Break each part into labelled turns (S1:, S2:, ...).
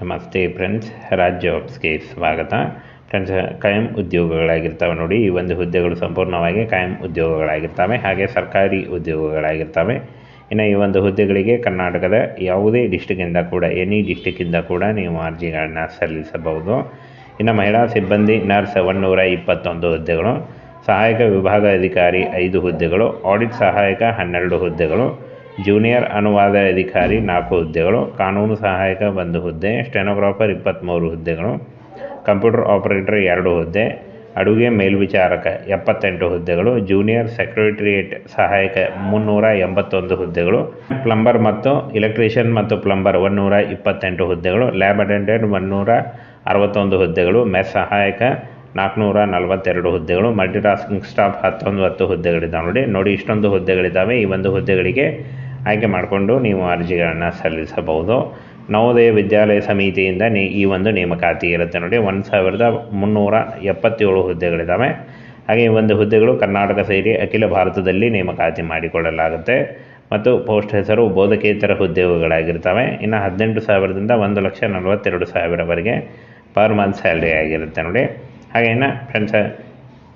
S1: ನಮಸ್ತೆ ಫ್ರೆಂಡ್ಸ್ ರಾಜ್ ಜಾಬ್ಸ್ಗೆ ಸ್ವಾಗತ. ಫ್ರೆಂಡ್ಸ್, ಕಾಯಂ ಉದ್ಯೋಗಗಳಾಗಿರ್ತವೆ ನೋಡಿ, ಈ ಒಂದು ಹುದ್ದೆಗಳು ಸಂಪೂರ್ಣವಾಗಿ ಕಾಯಂ ಉದ್ಯೋಗಗಳಾಗಿರ್ತವೆ, ಹಾಗೆ ಸರ್ಕಾರಿ ಉದ್ಯೋಗಗಳಾಗಿರ್ತವೆ. ಇನ್ನು ಈ ಒಂದು ಹುದ್ದೆಗಳಿಗೆ ಕರ್ನಾಟಕದ ಯಾವುದೇ ಡಿಸ್ಟಿಕ್ಕಿಂದ ಕೂಡ ಎನಿ ಡಿಸ್ಟಿಕ್ಕಿಂದ ಕೂಡ ನೀವು ಅರ್ಜಿಗಳನ್ನ ಸಲ್ಲಿಸಬಹುದು. ಇನ್ನು ಮಹಿಳಾ ಸಿಬ್ಬಂದಿ ನರ್ಸ್ ಒನ್ನೂರ ಇಪ್ಪತ್ತೊಂದು ಹುದ್ದೆಗಳು, ಸಹಾಯಕ ವಿಭಾಗ ಅಧಿಕಾರಿ ಐದು ಹುದ್ದೆಗಳು ಆಡಿಟ್ ಸಹಾಯಕ ಹನ್ನೆರಡು ಹುದ್ದೆಗಳು ಜೂನಿಯರ್ ಅನುವಾದ ಅಧಿಕಾರಿ ನಾಲ್ಕು ಹುದ್ದೆಗಳು, ಕಾನೂನು ಸಹಾಯಕ ಒಂದು ಹುದ್ದೆ, ಸ್ಟೆನೋಗ್ರಾಫರ್ ಇಪ್ಪತ್ತ್ಮೂರು ಹುದ್ದೆಗಳು, ಕಂಪ್ಯೂಟರ್ ಆಪರೇಟರ್ ಎರಡು ಹುದ್ದೆ, ಅಡುಗೆ ಮೇಲ್ವಿಚಾರಕ ಎಪ್ಪತ್ತೆಂಟು ಹುದ್ದೆಗಳು, ಜೂನಿಯರ್ ಸೆಕ್ರೆಟರಿಯೇಟ್ ಸಹಾಯಕ ಮುನ್ನೂರ ಎಂಬತ್ತೊಂದು ಹುದ್ದೆಗಳು, ಪ್ಲಂಬರ್ ಮತ್ತು ಎಲೆಕ್ಟ್ರಿಷಿಯನ್ ಮತ್ತು ಪ್ಲಂಬರ್ ಒನ್ನೂರ ಇಪ್ಪತ್ತೆಂಟು ಹುದ್ದೆಗಳು, ಲ್ಯಾಬ್ ಅಟೆಂಡೆಂಟ್ ಒನ್ನೂರ ಅರವತ್ತೊಂದು ಹುದ್ದೆಗಳು, ಮೆಸ್ ಸಹಾಯಕ ನಾಲ್ಕುನೂರ ನಲವತ್ತೆರಡು ಹುದ್ದೆಗಳು, ಮಲ್ಟಿಟಾಸ್ಕಿಂಗ್ ಸ್ಟಾಫ್ ಹತ್ತೊಂಬತ್ತು ಹುದ್ದೆಗಳಿದ್ದಾವೆ ನೋಡಿ ನೋಡಿ ಇಷ್ಟೊಂದು ಹುದ್ದೆಗಳಿದ್ದಾವೆ, ಈ ಒಂದು ಹುದ್ದೆಗಳಿಗೆ ಆಯ್ಕೆ ಮಾಡಿಕೊಂಡು ನೀವು ಅರ್ಜಿಗಳನ್ನು ಸಲ್ಲಿಸಬಹುದು. ನವೋದಯ ವಿದ್ಯಾಲಯ ಸಮಿತಿಯಿಂದ ನೀ ಈ ಒಂದು ನೇಮಕಾತಿ ಇರುತ್ತೆ ನೋಡಿ. ಒಂದು ಸಾವಿರದ ಮುನ್ನೂರ ಎಪ್ಪತ್ತೇಳು ಹುದ್ದೆಗಳಿದ್ದಾವೆ. ಹಾಗೆ ಈ ಒಂದು ಹುದ್ದೆಗಳು ಕರ್ನಾಟಕ ಸೇರಿ ಅಖಿಲ ಭಾರತದಲ್ಲಿ ನೇಮಕಾತಿ ಮಾಡಿಕೊಳ್ಳಲಾಗುತ್ತೆ. ಮತ್ತು ಪೋಸ್ಟ್ ಹೆಸರು ಬೋಧಕೇತರ ಹುದ್ದೆಗಳಾಗಿರ್ತವೆ ಇನ್ನು ಹದಿನೆಂಟು ಸಾವಿರದಿಂದ ಒಂದು ಲಕ್ಷ ನಲವತ್ತೆರಡು ಸಾವಿರವರೆಗೆ ಪರ್ ಮಂತ್ ಸ್ಯಾಲ್ರಿ ಆಗಿರುತ್ತೆ ನೋಡಿ. ಹಾಗೆ ಇನ್ನು ಫ್ರೆಂಡ್ಸ್,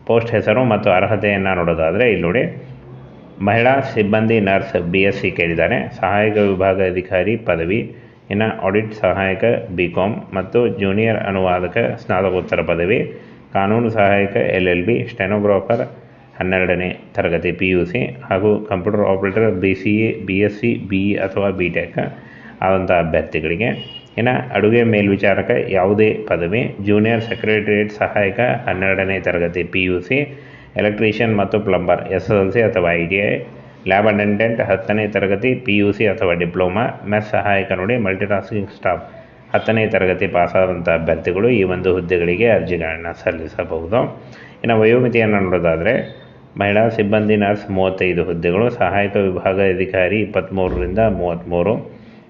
S1: ಪೋಸ್ಟ್ ಹೆಸರು ಮತ್ತು ಅರ್ಹತೆಯನ್ನು ನೋಡೋದಾದರೆ ಇಲ್ಲಿ ನೋಡಿ. ಮಹಿಳಾ ಸಿಬ್ಬಂದಿ ನರ್ಸ್ ಬಿ ಎಸ್ ಸಿ ಕೇಳಿದ್ದಾರೆ. ಸಹಾಯಕ ವಿಭಾಗ ಅಧಿಕಾರಿ ಪದವಿ, ಇನ್ನು ಆಡಿಟ್ ಸಹಾಯಕ ಬಿ ಕಾಮ್ ಮತ್ತು ಜೂನಿಯರ್ ಅನುವಾದಕ ಸ್ನಾತಕೋತ್ತರ ಪದವಿ, ಕಾನೂನು ಸಹಾಯಕ ಎಲ್ ಎಲ್ ಬಿ ಸ್ಟೆನೋಗ್ರಾಫರ್ ಹನ್ನೆರಡನೇ ತರಗತಿ ಪಿ ಯು ಸಿ ಹಾಗೂ computer operator B C A B S C B E ಅಥವಾ ಬಿ ಟೆಕ್ ಆದಂಥ ಅಭ್ಯರ್ಥಿಗಳಿಗೆ. ಇನ್ನು ಅಡುಗೆ ಮೇಲ್ವಿಚಾರಕ ಯಾವುದೇ ಪದವಿ, ಜೂನಿಯರ್ ಸೆಕ್ರೆಟರಿಯೇಟ್ ಸಹಾಯಕ ಹನ್ನೆರಡನೇ ತರಗತಿ ಪಿ ಯು ಸಿ ಎಲೆಕ್ಟ್ರಿಷಿಯನ್ ಮತ್ತು plumber S S L C ಅಥವಾ I T I, lab attendant, ಹತ್ತನೇ ತರಗತಿ, ಪಿ ಯು ಸಿ ಅಥವಾ ಡಿಪ್ಲೊಮಾ, ಮೆಸ್ ಸಹಾಯಕ ನೋಡಿ, ಮಲ್ಟಿಟಾಸ್ಕಿಂಗ್ ಸ್ಟಾಫ್. ಹತ್ತನೇ ತರಗತಿ ಪಾಸಾದಂಥ ಅಭ್ಯರ್ಥಿಗಳು ಈ ಒಂದು ಹುದ್ದೆಗಳಿಗೆ ಅರ್ಜಿಗಳನ್ನು ಸಲ್ಲಿಸಬಹುದು. ಇನ್ನು ವಯೋಮಿತಿಯನ್ನು ನೋಡೋದಾದರೆ, ಮಹಿಳಾ ಸಿಬ್ಬಂದಿ, ನರ್ಸ್ ಮೂವತ್ತೈದು, ಹುದ್ದೆಗಳು, ಸಹಾಯಕ ವಿಭಾಗ ಅಧಿಕಾರಿ ಇಪ್ಪತ್ತ್ಮೂರರಿಂದ ಮೂವತ್ತ್ಮೂರು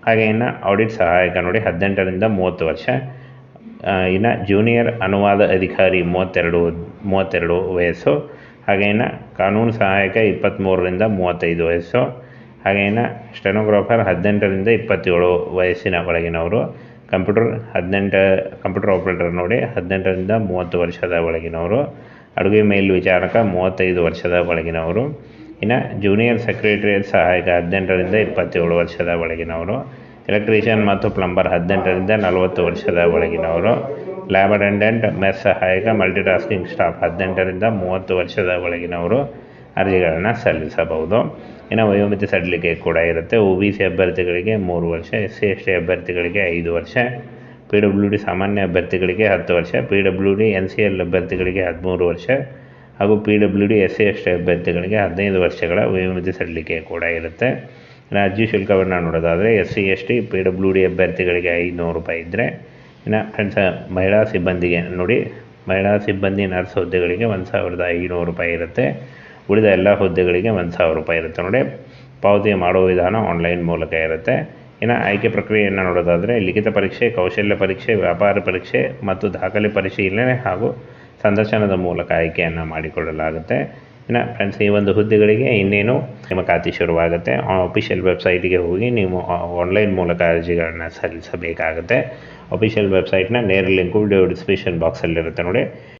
S1: ಹಾಗೆ ಇನ್ನು ಆಡಿಟ್ ಸಹಾಯಕ ನೋಡಿ ಹದಿನೆಂಟರಿಂದ ಮೂವತ್ತು ವರ್ಷ ಇನ್ನು ಜೂನಿಯರ್ ಅನುವಾದ ಅಧಿಕಾರಿ ಮೂವತ್ತೆರಡು ಮೂವತ್ತೆರಡು ವಯಸ್ಸು, ಹಾಗೇನ ಕಾನೂನು ಸಹಾಯಕ ಇಪ್ಪತ್ತ್ಮೂರರಿಂದ ಮೂವತ್ತೈದು ವಯಸ್ಸು, ಹಾಗೇನ ಸ್ಟೆನೋಗ್ರಾಫರ್ ಹದಿನೆಂಟರಿಂದ ಇಪ್ಪತ್ತೇಳು ವಯಸ್ಸಿನ ಒಳಗಿನವರು, ಕಂಪ್ಯೂಟರ್ ಹದಿನೆಂಟು, ಕಂಪ್ಯೂಟರ್ ಆಪ್ರೇಟರ್ ನೋಡಿ ಹದಿನೆಂಟರಿಂದ ಮೂವತ್ತು ವರ್ಷದ ಒಳಗಿನವರು, ಅಡುಗೆ ಮೇಲ್ ವಿಚಾರಕ ಮೂವತ್ತೈದು ವರ್ಷದ ಒಳಗಿನವರು, ಇನ್ನು ಜೂನಿಯರ್ ಸೆಕ್ರೆಟರಿಯೇಟ್ ಸಹಾಯಕ ಹದಿನೆಂಟರಿಂದ ಇಪ್ಪತ್ತೇಳು ವರ್ಷದ ಒಳಗಿನವರು ಎಲೆಕ್ಟ್ರಿಷಿಯನ್ ಮತ್ತು ಪ್ಲಂಬರ್ ಹದಿನೆಂಟರಿಂದ ನಲವತ್ತು ವರ್ಷದ ಒಳಗಿನವರು. ಲ್ಯಾಬ್ ಅಟೆಂಡೆಂಟ್ ಮೆಸ್ ಸಹಾಯಕ ಮಲ್ಟಿಟಾಸ್ಕಿಂಗ್ ಸ್ಟಾಫ್ ಹದಿನೆಂಟರಿಂದ ಮೂವತ್ತು ವರ್ಷದ ಒಳಗಿನವರು ಅರ್ಜಿಗಳನ್ನು ಸಲ್ಲಿಸಬಹುದು. ಇನ್ನು ವಯೋಮಿತಿ ಸಡಿಲಿಕೆ ಕೂಡ ಇರುತ್ತೆ. ಒ ಬಿ ಸಿ ಅಭ್ಯರ್ಥಿಗಳಿಗೆ ಮೂರು ವರ್ಷ ಎಸ್ ಸಿ ಎಸ್ ಟಿ ಅಭ್ಯರ್ಥಿಗಳಿಗೆ ಐದು ವರ್ಷ, ಪಿ ಡಬ್ಲ್ಯೂ ಡಿ ಸಾಮಾನ್ಯ ಅಭ್ಯರ್ಥಿಗಳಿಗೆ ಹತ್ತು ವರ್ಷ, P W D N C L ಅಭ್ಯರ್ಥಿಗಳಿಗೆ ಹದಿಮೂರು ವರ್ಷ ಹಾಗೂ P W D S C S T ಅಭ್ಯರ್ಥಿಗಳಿಗೆ ಹದಿನೈದು ವರ್ಷಗಳ ವಯೋಮಿತಿ ಸಡಿಲಿಕೆ ಕೂಡ ಇರುತ್ತೆ. ಅರ್ಜಿ ಶುಲ್ಕವನ್ನು ನೋಡೋದಾದರೆ S C, S T, P W D ಅಭ್ಯರ್ಥಿಗಳಿಗೆ ಐದುನೂರು ರೂಪಾಯಿ ಇದ್ದರೆ ಇನ್ನು ಫ್ರೆಂಡ್ಸ್ ಮಹಿಳಾ ಸಿಬ್ಬಂದಿಗೆ ನೋಡಿ, ಮಹಿಳಾ ಸಿಬ್ಬಂದಿ ನರ್ಸ್ ಹುದ್ದೆಗಳಿಗೆ ಒಂದು ಸಾವಿರದ ಐನೂರು ರೂಪಾಯಿ ಇರುತ್ತೆ. ಉಳಿದ ಎಲ್ಲ ಹುದ್ದೆಗಳಿಗೆ ಒಂದು ಸಾವಿರ ರೂಪಾಯಿ ಇರುತ್ತೆ ನೋಡಿ. ಪಾವತಿ ಮಾಡುವ ವಿಧಾನ ಆನ್ಲೈನ್ ಮೂಲಕ ಇರುತ್ತೆ. ಇನ್ನು ಆಯ್ಕೆ ಪ್ರಕ್ರಿಯೆಯನ್ನು ನೋಡೋದಾದರೆ ಲಿಖಿತ ಪರೀಕ್ಷೆ, ಕೌಶಲ್ಯ ಪರೀಕ್ಷೆ, ವ್ಯಾಪಾರ ಪರೀಕ್ಷೆ ಮತ್ತು ದಾಖಲೆ ಪರಿಶೀಲನೆ ಹಾಗೂ ಸಂದರ್ಶನದ ಮೂಲಕ ಆಯ್ಕೆಯನ್ನು ಮಾಡಿಕೊಳ್ಳಲಾಗುತ್ತೆ. ಇನ್ನು ಫ್ರೆಂಡ್ಸ್ ಈ ಒಂದು ಹುದ್ದೆಗಳಿಗೆ ಇನ್ನೇನು ನೇಮಕಾತಿ ಶುರುವಾಗುತ್ತೆ. ಅಫಿಷಿಯಲ್ ವೆಬ್ಸೈಟ್ಗೆ ಹೋಗಿ ನೀವು ಆನ್ಲೈನ್ ಮೂಲಕ ಅರ್ಜಿಗಳನ್ನು ಸಲ್ಲಿಸಬೇಕಾಗುತ್ತೆ. ಅಫಿಷಿಯಲ್ ವೆಬ್ಸೈಟ್ನ ನೇರ ಲಿಂಕು ವಿಡಿಯೋ ಡಿಸ್ಕ್ರಿಪ್ಷನ್ ಬಾಕ್ಸಲ್ಲಿರುತ್ತೆ ನೋಡಿ.